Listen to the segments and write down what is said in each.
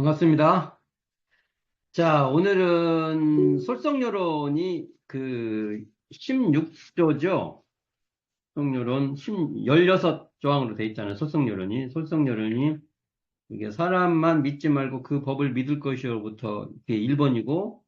반갑습니다. 자, 오늘은 솔성여론이 그 16조죠. 솔성여론 16조항으로 돼 있잖아요. 솔성여론이. 솔성여론이 이게 사람만 믿지 말고 그 법을 믿을 것이요부터 이게 1번이고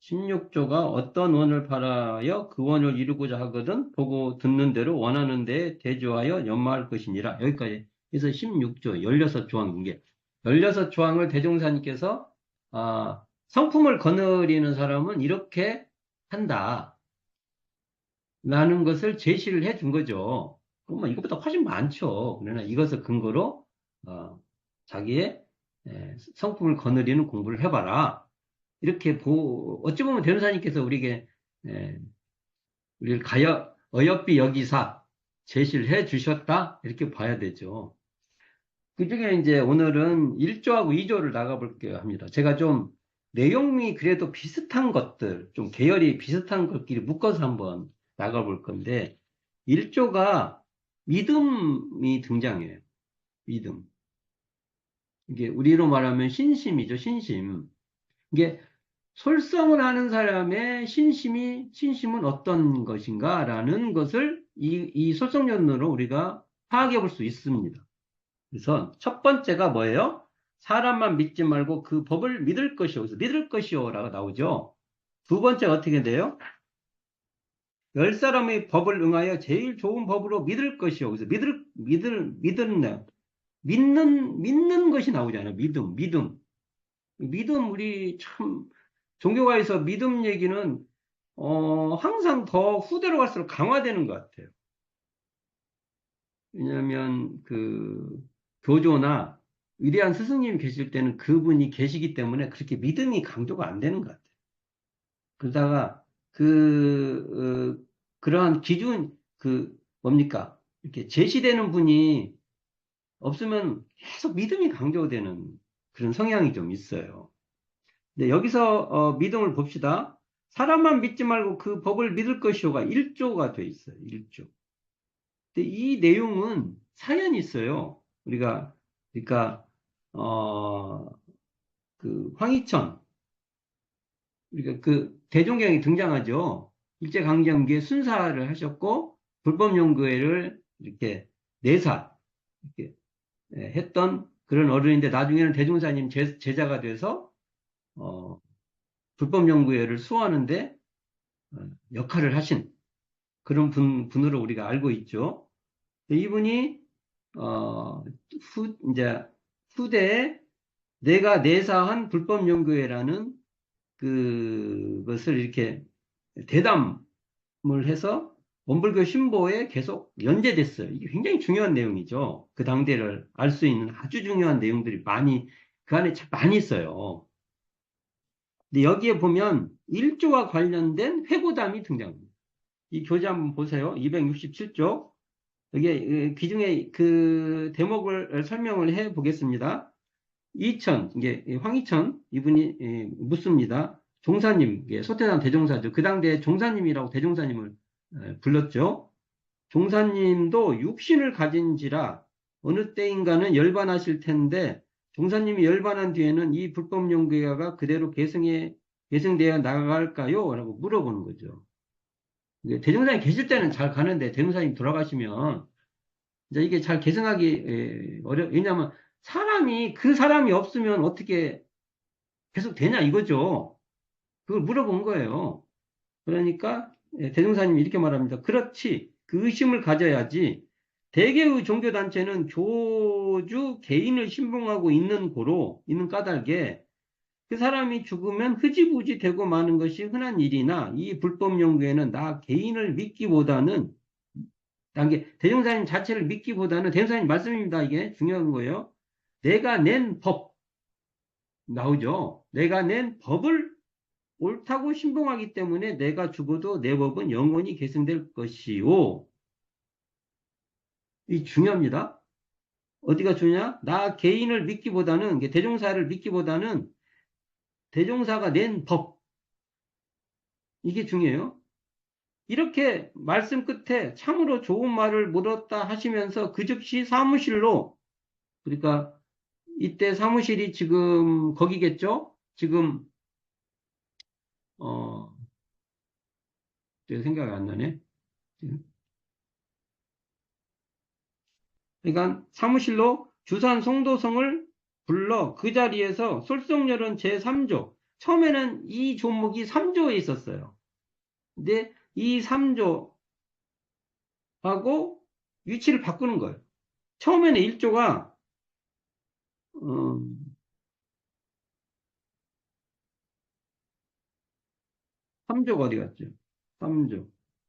16조가 어떤 원을 바라여 그 원을 이루고자 하거든 보고 듣는 대로 원하는 데 대조하여 연마할 것이니라. 여기까지. 그래서 16조 16조항인 게 16조항을 대종사님께서 아, 성품을 거느리는 사람은 이렇게 한다. 라는 것을 제시를 해 준 거죠. 그러면 이것보다 훨씬 많죠. 그러나 이것을 근거로 어, 자기의 에, 성품을 거느리는 공부를 해봐라. 이렇게 보, 어찌 보면 대노사님께서 우리에게 에, 우리를 가여 어여삐 여기사 제시를 해 주셨다. 이렇게 봐야 되죠. 그 중에 이제 오늘은 1조하고 2조를 나가볼게요 합니다. 제가 좀 내용이 그래도 비슷한 것들, 좀 계열이 비슷한 것끼리 묶어서 한번 나가볼 건데, 1조가 믿음이 등장해요. 믿음. 이게 우리로 말하면 신심이죠, 신심. 이게 솔성을 하는 사람의 신심이, 신심은 어떤 것인가? 라는 것을 이, 이 솔성론으로 우리가 파악해 볼 수 있습니다. 그래서 첫 번째가 뭐예요? 사람만 믿지 말고 그 법을 믿을 것이오. 그래서 믿을 것이오라고 나오죠. 두 번째 어떻게 돼요? 열 사람의 법을 응하여 제일 좋은 법으로 믿을 것이오. 그래서 믿을 믿을 믿는 믿는 믿는 것이 나오잖아요. 믿음, 믿음. 믿음 우리 참 종교가에서 믿음 얘기는 어, 항상 더 후대로 갈수록 강화되는 것 같아요. 왜냐하면 그 교조나 위대한 스승님이 계실 때는 그분이 계시기 때문에 그렇게 믿음이 강조가 안 되는 것 같아요. 그러다가 그 어, 그러한 기준 그 뭡니까 이렇게 제시되는 분이 없으면 계속 믿음이 강조되는 그런 성향이 좀 있어요. 근데 여기서 어, 믿음을 봅시다. 사람만 믿지 말고 그 법을 믿을 것이오가 1조가 돼 있어요. 1조. 근데 이 내용은 사연이 있어요. 우리가 그러니까 어, 그 황희천 그러니까 그 대종경이 등장하죠. 일제강점기에 순사를 하셨고 불법연구회를 이렇게 내사 이렇게 예, 했던 그런 어른인데 나중에는 대종사님 제, 제자가 돼서 어, 불법연구회를 수호하는데 어, 역할을 하신 그런 분, 분으로 우리가 알고 있죠. 이분이 어, 후, 이제, 후대에 내가 내사한 불법 연구회라는 그것을 이렇게 대담을 해서 원불교 신보에 계속 연재됐어요. 이게 굉장히 중요한 내용이죠. 그 당대를 알 수 있는 아주 중요한 내용들이 많이, 그 안에 많이 있어요. 근데 여기에 보면 일조와 관련된 회고담이 등장합니다. 이 교재 한번 보세요. 267쪽. 여기 기중에 그 대목을 설명을 해 보겠습니다. 이천, 이게 황희천 이분이 묻습니다. 종사님, 소태산 대종사죠. 그 당대 종사님이라고 대종사님을 불렀죠. 종사님도 육신을 가진지라 어느 때인가는 열반하실 텐데 종사님이 열반한 뒤에는 이 불법 연구회가 그대로 계승해 계승되어 나갈까요? 라고 물어보는 거죠. 대종사님 계실 때는 잘 가는데 대종사님 돌아가시면 이제 이게 잘 계승하기 어려 왜냐하면 사람이 그 사람이 없으면 어떻게 계속 되냐 이거죠. 그걸 물어본 거예요. 그러니까 대종사님이 이렇게 말합니다. 그렇지 그 의심을 가져야지 대개의 종교단체는 교주 개인을 신봉하고 있는 고로 있는 까닭에 그 사람이 죽으면 흐지부지 되고 마는 것이 흔한 일이나 이 불법 연구에는 나 개인을 믿기보다는 단계 대종사님 자체를 믿기보다는 대종사님 말씀입니다. 이게 중요한 거예요. 내가 낸 법 나오죠. 내가 낸 법을 옳다고 신봉하기 때문에 내가 죽어도 내 법은 영원히 계승될 것이오. 이 중요합니다. 어디가 중요냐? 나 개인을 믿기보다는 대종사를 믿기보다는 대종사가 낸 법. 이게 중요해요. 이렇게 말씀 끝에 참으로 좋은 말을 물었다 하시면서 그 즉시 사무실로 그러니까 이때 사무실이 지금 거기겠죠? 지금, 어, 내 생각이 안 나네. 그러니까 사무실로 주산 송도성을 불러 그 자리에서 솔성렬은 제3조. 처음에는 이 종목이 3조에 있었어요. 근데 이 3조하고 위치를 바꾸는 거예요. 처음에는 1조가 음, 3조가 어디 갔죠? 3조.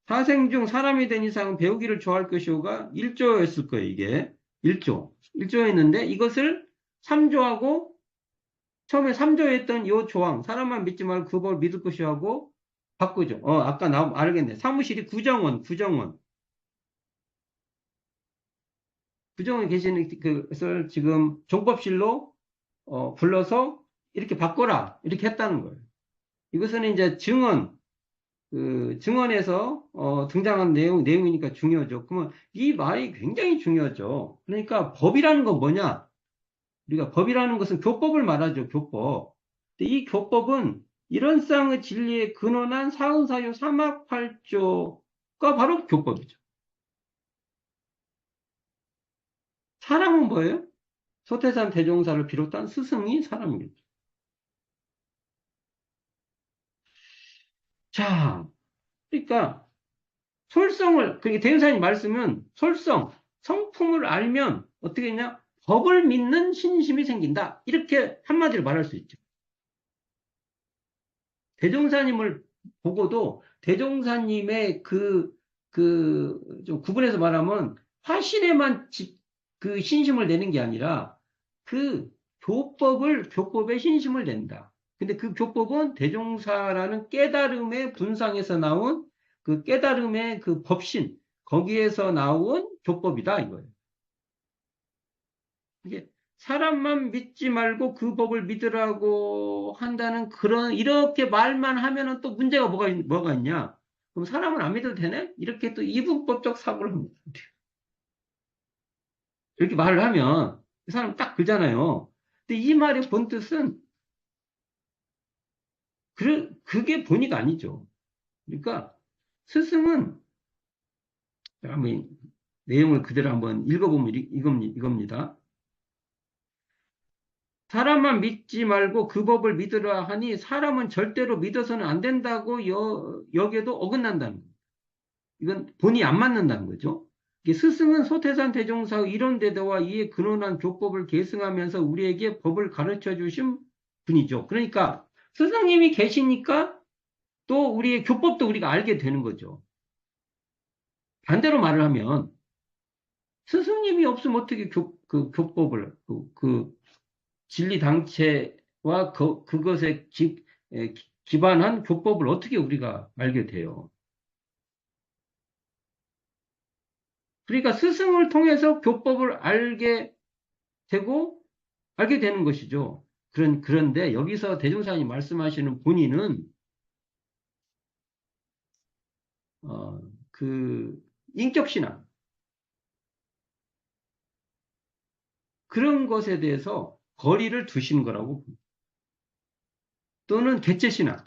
사생 중 사람이 된 이상은 배우기를 좋아할 것이오가 1조였을 거예요, 이게. 1조. 1조였는데 이것을 3조하고 처음에 3조였던 이 조항, 사람만 믿지 말고 그 법을 믿을 것이 하고 바꾸죠. 어, 아까 나 알겠네. 사무실이 구정원, 구정원. 구정원에 계시는 그것을 지금 종법실로 어, 불러서 이렇게 바꿔라. 이렇게 했다는 거예요. 이것은 이제 증언, 그 증언에서 어, 등장한 내용, 내용이니까 중요하죠. 그러면 이 말이 굉장히 중요하죠. 그러니까 법이라는 건 뭐냐? 우리가 법이라는 것은 교법을 말하죠. 교법. 근데 이 교법은 이런 쌍의 진리에 근원한 사은사유 삼합팔조가 바로 교법이죠. 사람은 뭐예요? 소태산 대종사를 비롯한 스승이 사람이겠죠. 자, 그러니까 솔성을 그게 대유사님 말씀은 솔성, 성품을 알면 어떻게 했냐? 법을 믿는 신심이 생긴다. 이렇게 한마디로 말할 수 있죠. 대종사님을 보고도 대종사님의 그, 그, 좀 구분해서 말하면 화신에만 집, 그 신심을 내는 게 아니라 그 교법을, 교법에 신심을 낸다. 근데 그 교법은 대종사라는 깨달음의 분상에서 나온 그 깨달음의 그 법신, 거기에서 나온 교법이다, 이거예요. 이게 사람만 믿지 말고 그 법을 믿으라고 한다는 그런, 이렇게 말만 하면은 또 문제가 뭐가, 있- 뭐가 있냐? 그럼 사람은 안 믿어도 되네? 이렇게 또 이분법적 사고를 합니다. 이렇게 말을 하면 그 사람 딱 그잖아요. 근데 이 말의 본 뜻은 그, 그게 본의가 아니죠. 그러니까 스승은 한번 내용을 그대로 한번 읽어보면 이- 이겁니- 이겁니다. 사람만 믿지 말고 그 법을 믿으라 하니 사람은 절대로 믿어서는 안 된다고 여, 여겨도 어긋난다는 거예요. 이건 본이 안 맞는다는 거죠. 스승은 소태산 대종사의 이런 대도와 이에 근원한 교법을 계승하면서 우리에게 법을 가르쳐 주신 분이죠. 그러니까 스승님이 계시니까 또 우리의 교법도 우리가 알게 되는 거죠. 반대로 말을 하면 스승님이 없으면 어떻게 교, 그 교법을 그, 그 진리 당체와 그, 그것에 기, 에, 기반한 교법을 어떻게 우리가 알게 돼요? 그러니까 스승을 통해서 교법을 알게 되고 알게 되는 것이죠. 그런, 그런데 여기서 대종사님이 말씀하시는 본인은 어, 그 인격신앙 그런 것에 대해서 거리를 두신 거라고 봅니다. 또는 개체신앙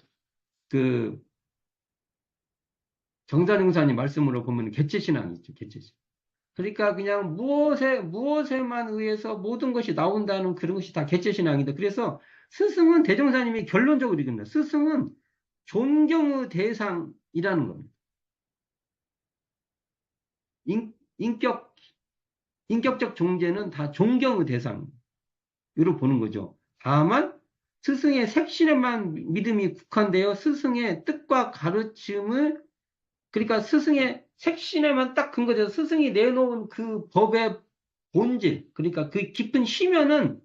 그 정자룡사님 말씀으로 보면 개체신앙이 있죠. 개체신앙. 그러니까 그냥 무엇에 무엇에만 의해서 모든 것이 나온다는 그런 것이 다 개체신앙이다. 그래서 스승은 대종사님이 결론적으로 이깁니다. 스승은 존경의 대상이라는 겁니다. 인, 인격 인격적 존재는 다 존경의 대상 으로 보는 거죠. 다만 스승의 색신에만 믿음이 국한되어 스승의 뜻과 가르침을 그러니까 스승의 색신에만 딱 근거돼서 스승이 내놓은 그 법의 본질 그러니까 그 깊은 심연은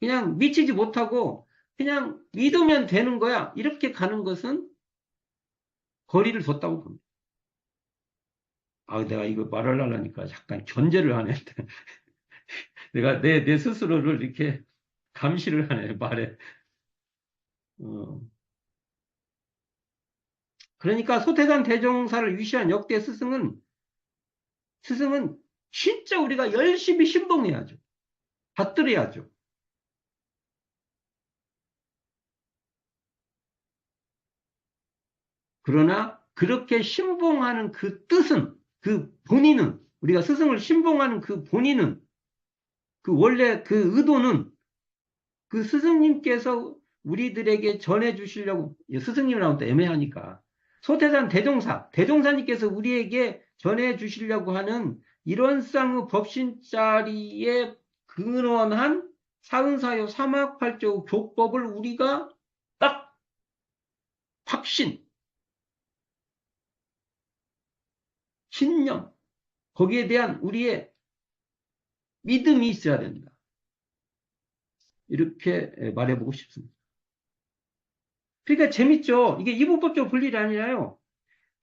그냥 미치지 못하고 그냥 믿으면 되는 거야 이렇게 가는 것은 거리를 뒀다고 봅니다. 아, 내가 이거 말을 하려니까 약간 견제를 하네. 내가 내, 내 스스로를 이렇게 감시를 하네, 말에. 어. 그러니까 소태산 대종사를 위시한 역대 스승은, 스승은 진짜 우리가 열심히 신봉해야죠. 받들어야죠. 그러나 그렇게 신봉하는 그 뜻은, 그 본인은, 우리가 스승을 신봉하는 그 본인은, 그 원래 그 의도는 그 스승님께서 우리들에게 전해 주시려고, 스승님이라고 또 애매하니까. 소태산 대종사, 대종사님께서 우리에게 전해 주시려고 하는 쌍의 법신자리에 근원한 사은사요 사막팔조 교법을 우리가 딱 확신, 신념, 거기에 대한 우리의 믿음이 있어야 된다. 이렇게 말해보고 싶습니다. 그러니까 재밌죠? 이게 이분법적 분리이 아니라요.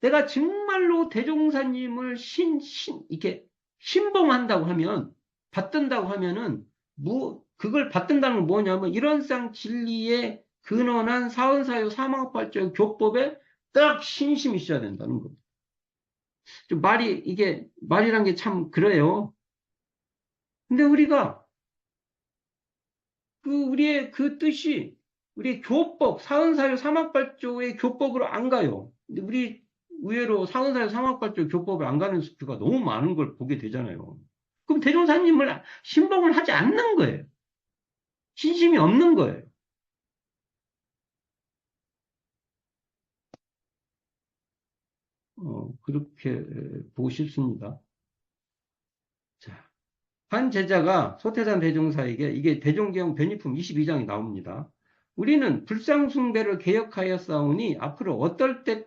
내가 정말로 대종사님을 신, 신, 이렇게 신봉한다고 하면, 받든다고 하면은, 뭐, 그걸 받든다는 건 뭐냐면, 이런 쌍 진리의 근원한 사원사유 사망발적 교법에 딱 신심이 있어야 된다는 겁니다. 좀 말이, 이게, 말이란 게 참 그래요. 근데 우리가, 그, 우리의 그 뜻이, 우리 교법, 사은사유 사막발조의 교법으로 안 가요. 근데 우리 의외로 사은사유 사막발조 교법을 안 가는 수가 너무 많은 걸 보게 되잖아요. 그럼 대종사님을 신봉을 하지 않는 거예요. 신심이 없는 거예요. 어, 그렇게 보고 싶습니다. 자, 한 제자가 소태산 대종사에게 이게 대종경 변이품 22장이 나옵니다. 우리는 불상숭배를 개혁하여 싸우니 앞으로 어떨 때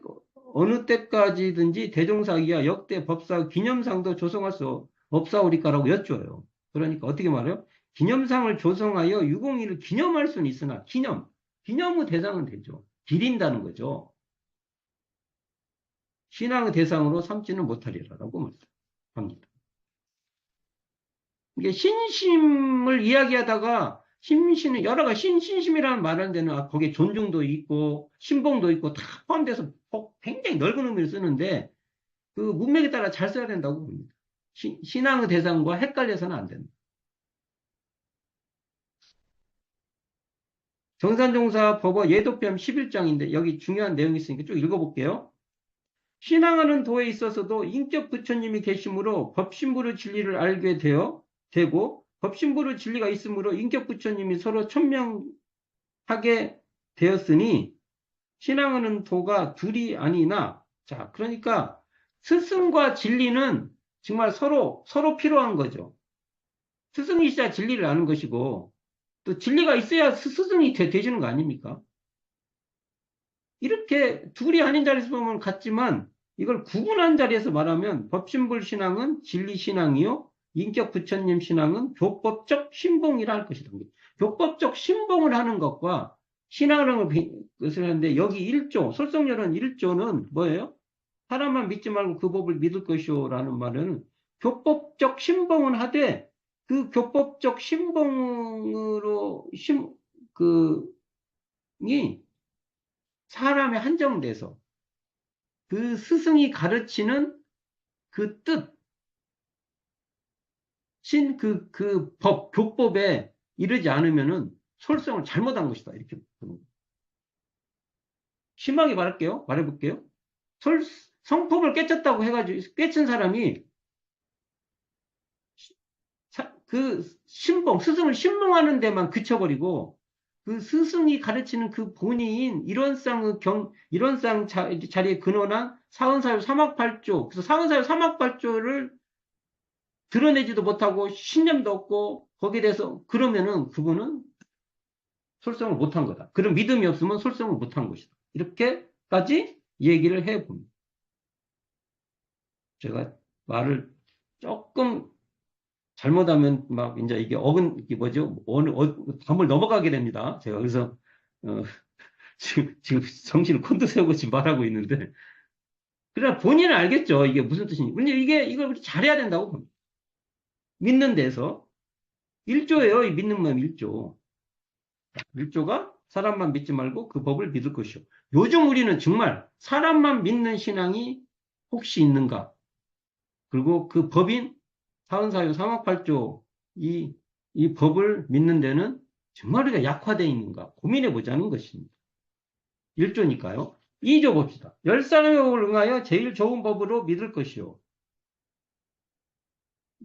어느 때까지든지 대종사기와 역대 법사 기념상도 조성할 수 없사오리까라고 여쭈어요. 그러니까 어떻게 말해요? 기념상을 조성하여 유공일을 기념할 수는 있으나 기념, 기념의 대상은 되죠. 기린다는 거죠. 신앙의 대상으로 삼지는 못하리라라고 말합니다. 이게 신심을 이야기하다가 신신은 여러 가지 신, 신심이라는 말하는 데는 아, 거기에 존중도 있고 신봉도 있고 다 포함돼서 굉장히 넓은 의미를 쓰는데 그 문맥에 따라 잘 써야 된다고 봅니다. 신, 신앙의 대상과 헷갈려서는 안 된다. 정산종사 법어 예도편 11장인데 여기 중요한 내용이 있으니까 쭉 읽어볼게요. 신앙하는 도에 있어서도 인격 부처님이 계심으로 법신부의 진리를 알게 되어 되고 법신부의 진리가 있으므로 인격 부처님이 서로 천명하게 되었으니 신앙하는 도가 둘이 아니나 자 그러니까 스승과 진리는 정말 서로 서로 필요한 거죠. 스승이 있어야 진리를 아는 것이고 또 진리가 있어야 스승이 되, 되시는 거 아닙니까? 이렇게 둘이 아닌 자리에서 보면 같지만 이걸 구분한 자리에서 말하면 법신불 신앙은 진리 신앙이요 인격 부처님 신앙은 교법적 신봉이라 할 것이다. 교법적 신봉을 하는 것과 신앙을 하는 것을 하는데 여기 1조 설성열은 1조는 뭐예요? 사람만 믿지 말고 그 법을 믿을 것이오 라는 말은 교법적 신봉은 하되 그 교법적 신봉으로 신, 그, 이 사람에 한정돼서 그 스승이 가르치는 그 뜻, 신, 그, 그 법, 교법에 이르지 않으면은 솔성을 잘못한 것이다. 이렇게. 심하게 말할게요. 말해볼게요. 솔, 성품을 깨쳤다고 해가지고, 깨친 사람이 그 신봉, 스승을 신봉하는 데만 그쳐버리고 그 스승이 가르치는 그 본인 이런쌍의 경, 이런쌍 자리에 근원한 사은사유 사막팔조, 그래서 사은사유 사막팔조를 드러내지도 못하고 신념도 없고 거기에 대해서 그러면은 그분은 솔성을 못한 거다. 그런 믿음이 없으면 솔성을 못한 것이다. 이렇게까지 얘기를 해 봅니다. 제가 말을 조금 잘못하면 막 이제 이게 어근 이게 뭐죠? 어느 어, 담을 넘어가게 됩니다. 제가 그래서 어, 지금 지금 정신을 콘도 세우고 지금 말하고 있는데 그러나 본인은 알겠죠. 이게 무슨 뜻인지. 근데 이게 이걸 우리 잘해야 된다고 봅니다. 믿는 데서 1조예요. 이 믿는 마음 1조. 1조가 사람만 믿지 말고 그 법을 믿을 것이요. 요즘 우리는 정말 사람만 믿는 신앙이 혹시 있는가? 그리고 그 법인 사은사유 사막팔조 이, 이 법을 믿는 데는 정말 우리가 약화되어 있는가 고민해 보자는 것입니다. 1조니까요. 2조 봅시다. 열 사람의 법을 응하여 제일 좋은 법으로 믿을 것이요.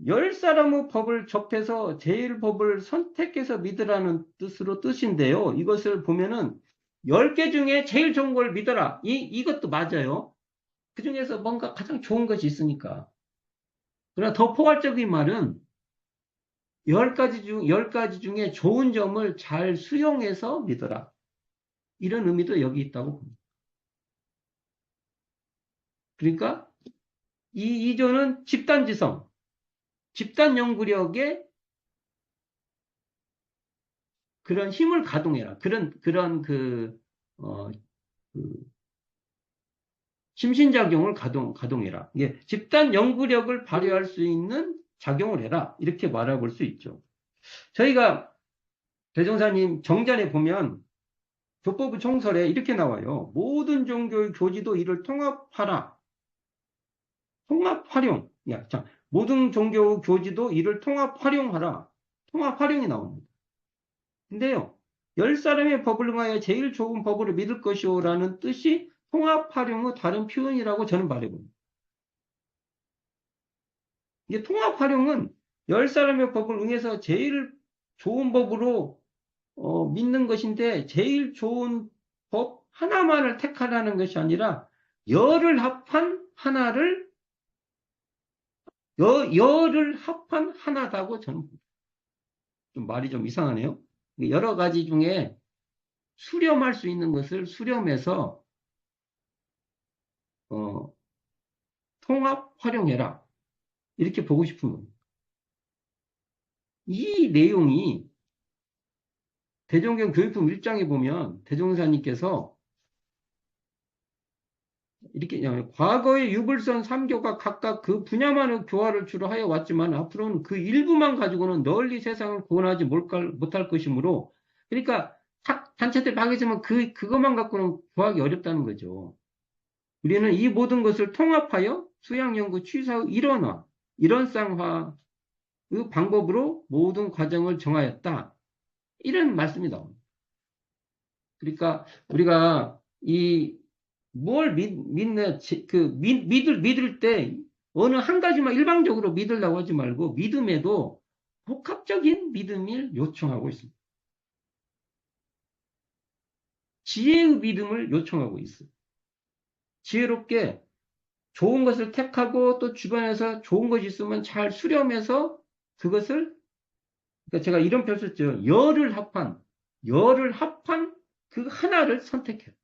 열 사람의 법을 접해서 제일 법을 선택해서 믿으라는 뜻으로 뜻인데요. 이것을 보면은 열 개 중에 제일 좋은 걸 믿어라. 이, 이것도 맞아요. 그 중에서 뭔가 가장 좋은 것이 있으니까. 그러나 더 포괄적인 말은 열 가지 중, 열 가지 중에 좋은 점을 잘 수용해서 믿어라. 이런 의미도 여기 있다고 봅니다. 그러니까 이 이조는 집단지성, 집단 연구력에 그런 힘을 가동해라. 그런 그런 그, 어, 그 심신작용을 가동 가동해라. 예, 집단 연구력을 발휘할 수 있는 작용을 해라. 이렇게 말해볼 수 있죠. 저희가 대종사님 정전에 보면 교법부 총설에 이렇게 나와요. 모든 종교의 교지도 이를 통합하라. 통합 활용. 야, 자, 모든 종교 교지도 이를 통합 활용하라. 통합 활용이 나옵니다. 근데요, 열 사람의 법을 응하여 제일 좋은 법으로 믿을 것이오라는 뜻이 통합 활용의 다른 표현이라고 저는 말해봅니다. 이게 통합 활용은 열 사람의 법을 응해서 제일 좋은 법으로 어, 믿는 것인데 제일 좋은 법 하나만을 택하라는 것이 아니라 열을 합한 하나를 여, 열을 합한 하나다고 저는. 좀 말이 좀 이상하네요. 여러 가지 중에 수렴할 수 있는 것을 수렴해서 어, 통합 활용해라. 이렇게 보고 싶은. 이 내용이 대종경 교육품 1장에 보면 대종사님께서 이렇게 과거의 유불선 3교가 각각 그 분야만의 교화를 주로 하여 왔지만 앞으로는 그 일부만 가지고는 널리 세상을 구원하지 못할 것이므로 그러니까 단체들 방에서만 그 그것만 갖고는 구하기 어렵다는 거죠. 우리는 이 모든 것을 통합하여 수양 연구 취사의 일원화, 일원상화의 방법으로 모든 과정을 정하였다. 이런 말씀이 나옵니다. 그러니까 우리가 이 뭘 믿네 그 믿, 믿을 믿을 때 어느 한 가지만 일방적으로 믿으려고 하지 말고 믿음에도 복합적인 믿음을 요청하고 있습니다. 지혜의 믿음을 요청하고 있어요. 지혜롭게 좋은 것을 택하고 또 주변에서 좋은 것이 있으면 잘 수렴해서 그것을 그러니까 제가 이런 표현 썼죠. 열을 합한 열을 합한 그 하나를 선택해요.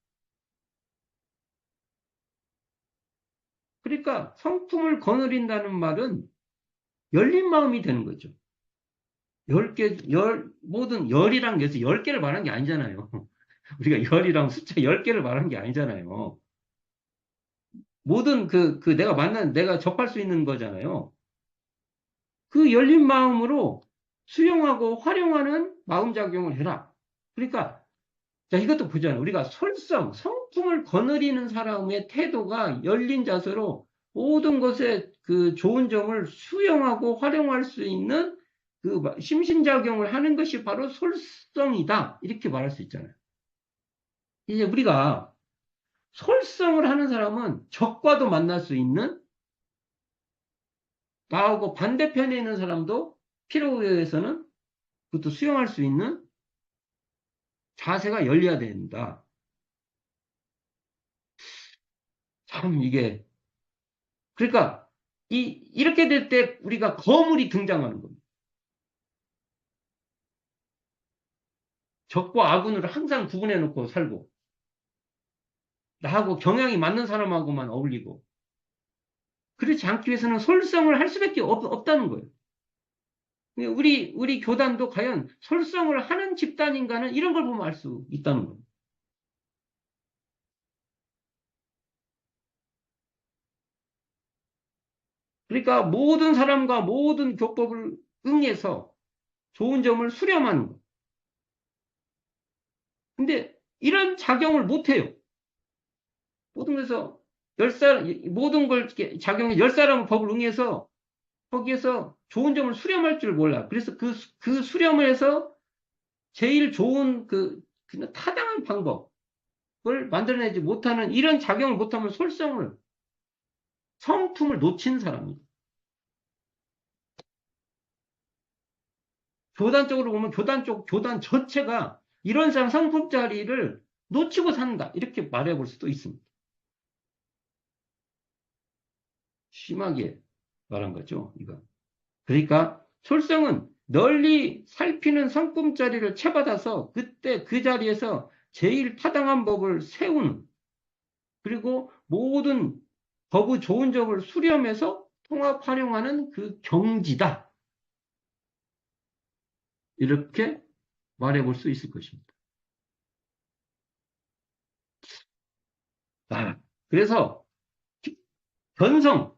그러니까 성품을 거느린다는 말은 열린 마음이 되는 거죠. 열 개, 열, 모든 열이랑 여기서 열 개를 말한 게 아니잖아요. 우리가 열이랑 숫자 열 개를 말한 게 아니잖아요. 모든 그, 그 내가 만난, 내가 접할 수 있는 거잖아요. 그 열린 마음으로 수용하고 활용하는 마음작용을 해라. 그러니까, 자, 이것도 보잖아요. 우리가 솔성, 성품을 거느리는 사람의 태도가 열린 자세로 모든 것에 그 좋은 점을 수용하고 활용할 수 있는 그 심신작용을 하는 것이 바로 솔성이다. 이렇게 말할 수 있잖아요. 이제 우리가 솔성을 하는 사람은 적과도 만날 수 있는 나하고 반대편에 있는 사람도 필요에 의해서는 그것도 수용할 수 있는 자세가 열려야 된다. 참 이게 그러니까 이 이렇게 될 때 우리가 거물이 등장하는 겁니다. 적과 아군을 항상 구분해 놓고 살고 나하고 경향이 맞는 사람하고만 어울리고 그렇지 않기 위해서는 솔성을 할 수밖에 없, 없다는 거예요. 우리 우리 교단도 과연 솔성을 하는 집단인가는 이런 걸 보면 알 수 있다는 거예요. 그러니까 모든 사람과 모든 교법을 응해서 좋은 점을 수렴하는 거. 근데 이런 작용을 못 해요. 모든 것에서 열 사람, 모든 걸 작용해 열 사람 법을 응해서 거기에서 좋은 점을 수렴할 줄 몰라. 그래서 그, 그 수렴을 해서 제일 좋은 그, 그 타당한 방법, 만들어내지 못하는 이런 작용을 못하면 솔성을 성품을 놓친 사람입니다. 교단 쪽으로 보면 교단 쪽, 교단 전체가 이런 사람 성품 자리를 놓치고 산다. 이렇게 말해 볼 수도 있습니다. 심하게 말한 거죠, 이거. 그러니까 솔성은 널리 살피는 성품 자리를 채받아서 그때 그 자리에서 제일 타당한 법을 세우는 그리고 모든 법의 좋은 점을 수렴해서 통합 활용하는 그 경지다. 이렇게 말해 볼 수 있을 것입니다. 아, 그래서 견성,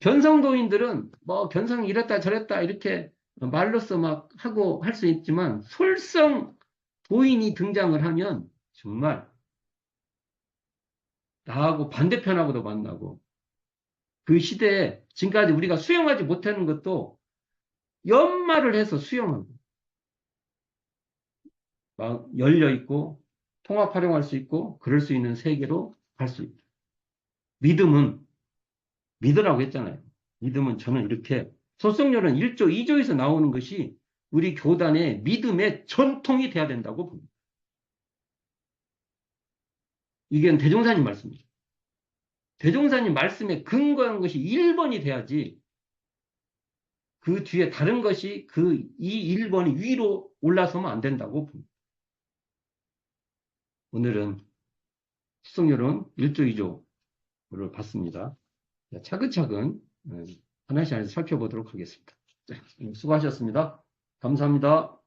견성도인들은 뭐 견성 이랬다 저랬다 이렇게 말로써 막 하고 할 수 있지만 솔성 도인이 등장을 하면 정말 나하고 반대편하고도 만나고 그 시대에 지금까지 우리가 수용하지 못하는 것도 연말을 해서 수용하고 막 열려 있고 통합 활용할 수 있고 그럴 수 있는 세계로 갈 수 있다. 믿음은 믿으라고 했잖아요. 믿음은 저는 이렇게 소속열은 1조, 2조에서 나오는 것이 우리 교단의 믿음의 전통이 돼야 된다고 봅니다. 이게 대종사님 말씀이죠. 대종사님 말씀에 근거한 것이 1번이 돼야지 그 뒤에 다른 것이 그 이 1번이 위로 올라서면 안 된다고 봅니다. 오늘은 수성열은 1조, 2조를 봤습니다. 차근차근 어, 하나씩 하나씩 살펴보도록 하겠습니다. 수고하셨습니다. 감사합니다.